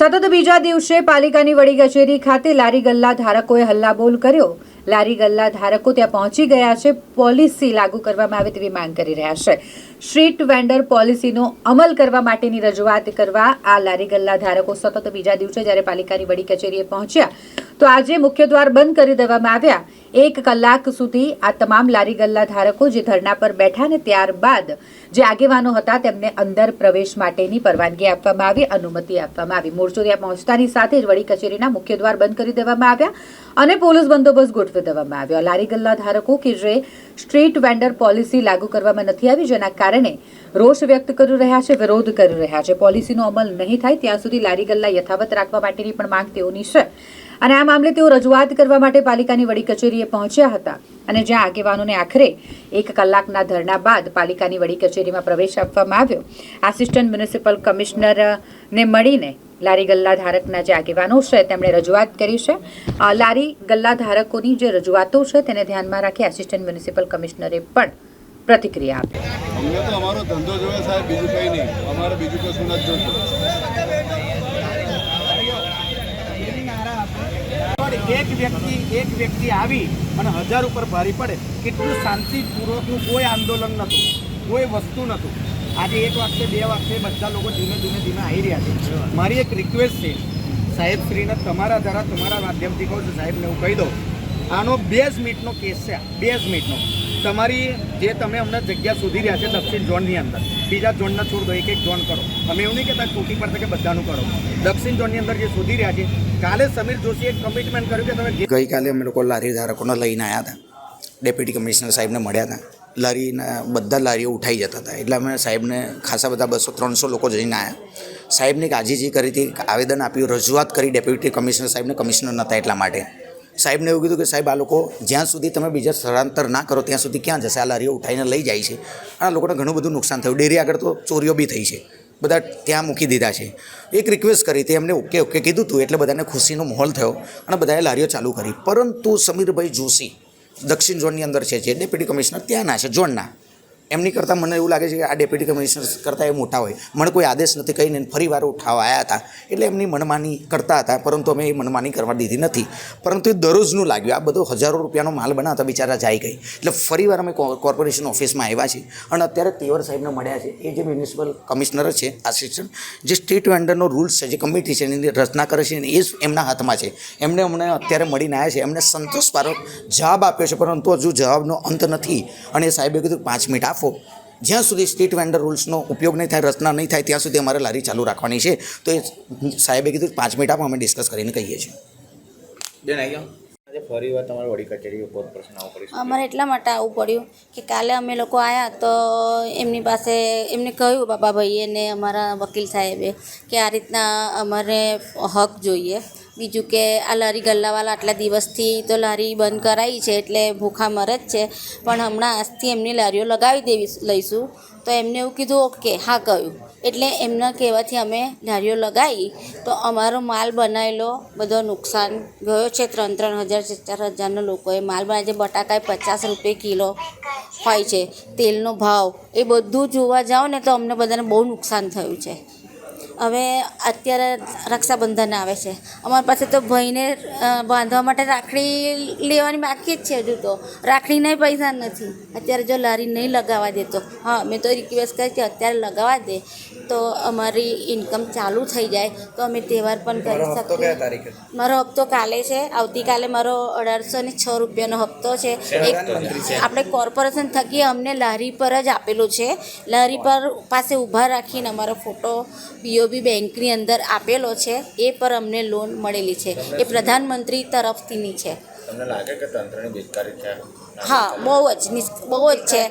સતત બીજા દિવસે પાલિકાની વડી કચેરી ખાતે લારી ગલ્લા ધારકોએ હલ્લાબોલ કર્યો. લારી ગલ્લા ધારકો ત્યાં પહોંચી ગયા છે. પોલિસી લાગુ કરવામાં આવે તેવી માંગ કરી રહ્યા છે. સ્ટ્રીટ વેન્ડર પોલિસીનો અમલ કરવા માટેની રજૂઆત કરવા આ લારી ગલ્લા ધારકો સતત બીજા દિવસે જ્યારે પાલિકાની વડી કચેરીએ પહોંચ્યા, તો આજે મુખ્ય દ્વાર બંધ કરી દેવામાં આવ્યા. એક કલાક સુધી આ તમામ લારી ગલ્લા ધારકો જે ધરણા પર બેઠા ને ત્યારબાદ જે આગેવાનો હતા તેમને અંદર પ્રવેશ માટેની પરવાનગી આપવામાં આવી, અનુમતિ આપવામાં આવી. મોરચો ત્યાં પહોંચતાની સાથે જ વડી કચેરીના મુખ્ય દ્વાર બંધ કરી દેવામાં આવ્યા અને પોલીસ બંદોબસ્ત ગોઠવી દેવામાં આવ્યો. લારી ગલ્લા ધારકો કે જે સ્ટ્રીટ વેન્ડર પોલિસી લાગુ કરવામાં નથી આવી, જેના કારણે રોષ વ્યક્ત કરી રહ્યા છે, વિરોધ કરી રહ્યા છે. પોલિસીનો અમલ નહીં થાય ત્યાં સુધી લારી ગલ્લા યથાવત રાખવા માટેની પણ માંગ તેઓની છે. અને આ મામલે તેઓ રજૂઆત કરવા માટે પાલિકાની વડી કચેરીએ પહોંચ્યા હતા. અને જ્યાં આગેવાનોને આખરે એક કલાકના ધરણા બાદ પાલિકાની વડી કચેરીમાં પ્રવેશ આપવામાં આવ્યો, આસિસ્ટન્ટ મ્યુનિસિપલ કમિશનરને મળીને લારી ગલ્લા ધારકના જે આગેવાનો છે, તેમણે રજૂઆત કરી છે. લારી ગલ્લા ધારકોની જે રજૂઆતો છે, તેને ધ્યાનમાં રાખી આસિસ્ટન્ટ મ્યુનિસિપલ કમિશનરે પણ પ્રતિક્રિયા આપી. અમને તો અમારો ધંધો જોવે સાહેબ, બીજું કંઈ નહીં. અમારે બીજું કશું નથી જોતું. પણ એક વ્યક્તિ એક વ્યક્તિ આવી અને હજાર ઉપર ભારી પડે, કેટલું શાંતિપૂર્વકનું કોઈ આંદોલન નહોતું, કોઈ વસ્તુ નહોતું. આજે એક વાગતે બે વાગતે બધા લોકો ધીમે ધીમે ધીમે આવી રહ્યા છે. મારી એક રિક્વેસ્ટ છે. સાહેબ શ્રીને તમારા દ્વારા તમારા માધ્યમથી કહું છું, સાહેબને હું કહી દઉં. આનો બે જ મિનિટનો કેસ છે બે જ મિનિટનો તમારી જે તમે અમને જગ્યા શોધી રહ્યા છે દક્ષિણ ઝોનની અંદર, બીજા ઝોનના છોડ દો એક એક ઝોન કરો. અમે એવું નહીં કહેતા તૂટી પડશે કે બધાનું કરો. દક્ષિણ ઝોનની અંદર જે શોધી રહ્યા છે, કાલે સમીર જોશીએ કમિટમેન્ટ કર્યું કે તમે ગઈકાલે અમે લોકો લારી ધારકોને લઈને આવ્યા હતા. ડેપ્યુટી કમિશનર સાહેબને મળ્યા હતા. લારીના બધા લારીઓ ઉઠાઈ જતા હતા. એટલે અમે સાહેબને ખાસા બધા બસો, ત્રણસો લોકો જઈને આવ્યા સાહેબને એક આજીજી કરી હતી, આવેદન આપ્યું, રજૂઆત કરી ડેપ્યુટી કમિશનર સાહેબને કમિશનર નહોતા એટલા માટે. સાહેબને એવું કીધું કે સાહેબ, આ લોકો જ્યાં સુધી તમે બીજા સ્થળાંતર ના કરો, ત્યાં સુધી ક્યાં જશે? આ લારીઓ ઉઠાઈને લઈ જાય છે. અને આ લોકોને ઘણું બધું નુકસાન થયું. ડેરી આગળ તો ચોરીઓ બી થઈ છે. બધા ત્યાં મૂકી દીધા છે. એક રિક્વેસ્ટ કરી હતી એમને ઓકે ઓકે કીધું હતું એટલે બધાને ખુશીનો માહોલ થયો અને બધાએ લારીઓ ચાલુ કરી. પરંતુ સમીરભાઈ જોશી દક્ષિણ ઝોનની અંદર છે, જે ડેપ્યુટી કમિશનર ત્યાંના છે, ઝોનના. એમની કરતાં મને એવું લાગે છે કે આ ડેપ્યુટી કમિશનર કરતાં એ મોટા હોય. મને કોઈ આદેશ નથી કહીને ફરી વાર ઉઠાવવા આવ્યા હતા. એટલે એમની મનમાની કરતા હતા, પરંતુ અમે એ મનમાની કરવા દીધી નથી. પરંતુ એ દરરોજનું લાગ્યું. આ બધો હજારો રૂપિયાનો માલ બનાવતા બિચારા જાય ગઈ એટલે ફરી વાર અમે કોર્પોરેશન ઓફિસમાં આવ્યા છીએ. અને અત્યારે તેવર સાહેબને મળ્યા છે. એ જે મ્યુનિસિપલ કમિશનર છે, આસિસ્ટન્ટ, જે સ્ટેટ વેન્ડરનો રૂલ્સ છે, જે કમિટી છે, એની રચના કરે છે, એ એમના હાથમાં છે. એમને અમને અત્યારે મળીને આવ્યા છે. એમને સંતોષપારક જવાબ આપ્યો છે, પરંતુ હજુ જવાબનો અંત નથી. અને સાહેબે કીધું, પાંચ મિનિટ આપો જ્યાં સુધી સ્ટ્રીટ વેન્ડર રૂલ્સનો ઉપયોગ નહીં થાય રચના નહીં થાય ત્યાં સુધી અમારે લારી ચાલુ રાખવાની છે. તો એ સાહેબે કીધું પાંચ મિનિટ આપો અમે ડિસ્કસ કરીને કહીએ છીએ. અમારે એટલા માટે આવવું પડ્યું કે કાલે અમે લોકો આવ્યા તો એમની પાસે એમને કહ્યું બાબા ભાઈએ ને અમારા વકીલ સાહેબે કે આ રીતના અમારે હક જોઈએ. બીજું કે આ લારી ગલ્લાવાળા આટલા દિવસથી તો લારી બંધ કરાવી છે એટલે ભૂખા મરે જ છે. પણ હમણાં આજથી એમની લારીઓ લગાવી દેવી લઈશું. તો એમને એવું કીધું, ઓકે, હા, કહ્યું. એટલે એમના કહેવાથી અમે લારીઓ લગાવી તો અમારો માલ બનાવેલો, બધો નુકસાન ગયો છે. ત્રણ ત્રણ હજાર, ચાર હજારના લોકોએ માલ બનાવે છે. બટાકા પચાસ રૂપિયા કિલો હોય છે. તેલનો ભાવ, એ બધું જોવા જાઓ ને તો અમને બધાને બહુ નુકસાન થયું છે. હવે અત્યારે રક્ષાબંધન આવે છે. અમારી પાસે તો ભાઈને બાંધવા માટે રાખડી લેવાની બાકી જ છે હજુ તો. રાખડીના પૈસા નથી. અત્યારે જો લારી નહીં લગાવવા દેતો હા, મેં તો રિક્વેસ્ટ કરી કે અત્યારે લગાવવા દે. તો અમારી ઇન્કમ ચાલુ થઈ જાય તો અમે તહેવાર પણ કરી શકીએ. મારો હપ્તો કાલે છે. આવતીકાલે મારો અઢારસો ને છ રૂપિયાનો હપ્તો છે. એક આપણે કોર્પોરેશન થકી અમને લારી પર જ આપેલું છે. લારી પર પાસે ઊભા રાખીને અમારો ફોટો બીઓબી બેંકની અંદર આપેલો છે. એ પર અમને લોન મળેલી છે. એ પ્રધાનમંત્રી. તરફથીની છે. તમને લાગે કે તંત્રની બેકારી છે? હા બહુ જ બહુ જ છે.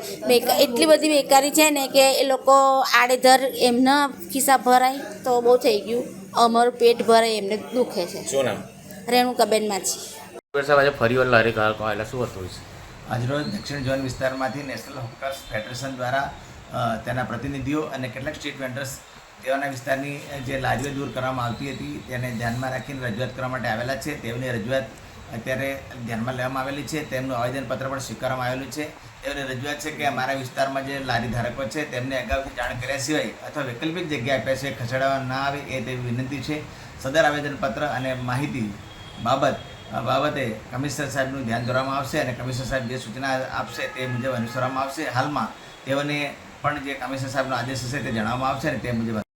એટલી બધી બેકારી છે ને કે એ લોકો આડેધર એમના ખિસ્સા ભરાય તો બહુ થઈ ગયું. અમારું પેટ ભરાય એમને દુખે છે. શું નામ? રેણુકાબેન માછી સાહેબ આજે ફરી વાર લારી ધારકો એટલે શું હતું છે આજરોજ દક્ષિણ ઝોન વિસ્તારમાંથી નેશનલ હોકર્સ ફેડરેશન દ્વારા તેના પ્રતિનિધિઓ અને કેટલાક સ્ટ્રીટ વેન્ડર્સ તેઓના વિસ્તારની જે લાજવે દૂર કરવામાં આવતી હતી તેને ધ્યાનમાં રાખીને રજૂઆત કરવા માટે આવેલા છે. તેઓની રજૂઆત અત્યારે ધ્યાનમાં લેવામાં આવેલી છે, તેમનું આવેદનપત્ર પણ સ્વીકારવામાં આવેલું છે. એમને રજૂઆત છે કે અમારા વિસ્તારમાં જે લારી ધારકો છે, તેમને અગાઉથી જાણ કર્યા સિવાય અથવા વૈકલ્પિક જગ્યા આપ્યા છે ખસેડવા ના આવે એ તેવી વિનંતી છે. સદર આવેદનપત્ર અને માહિતી બાબત બાબતે કમિશનર સાહેબનું ધ્યાન દોરવામાં આવશે અને કમિશનર સાહેબ જે સૂચના આપશે તે મુજબ અનુસરવામાં આવશે. હાલમાં તેઓને પણ જે કમિશનર સાહેબનો આદેશ હશે તે જણાવવામાં આવશે અને તે મુજબ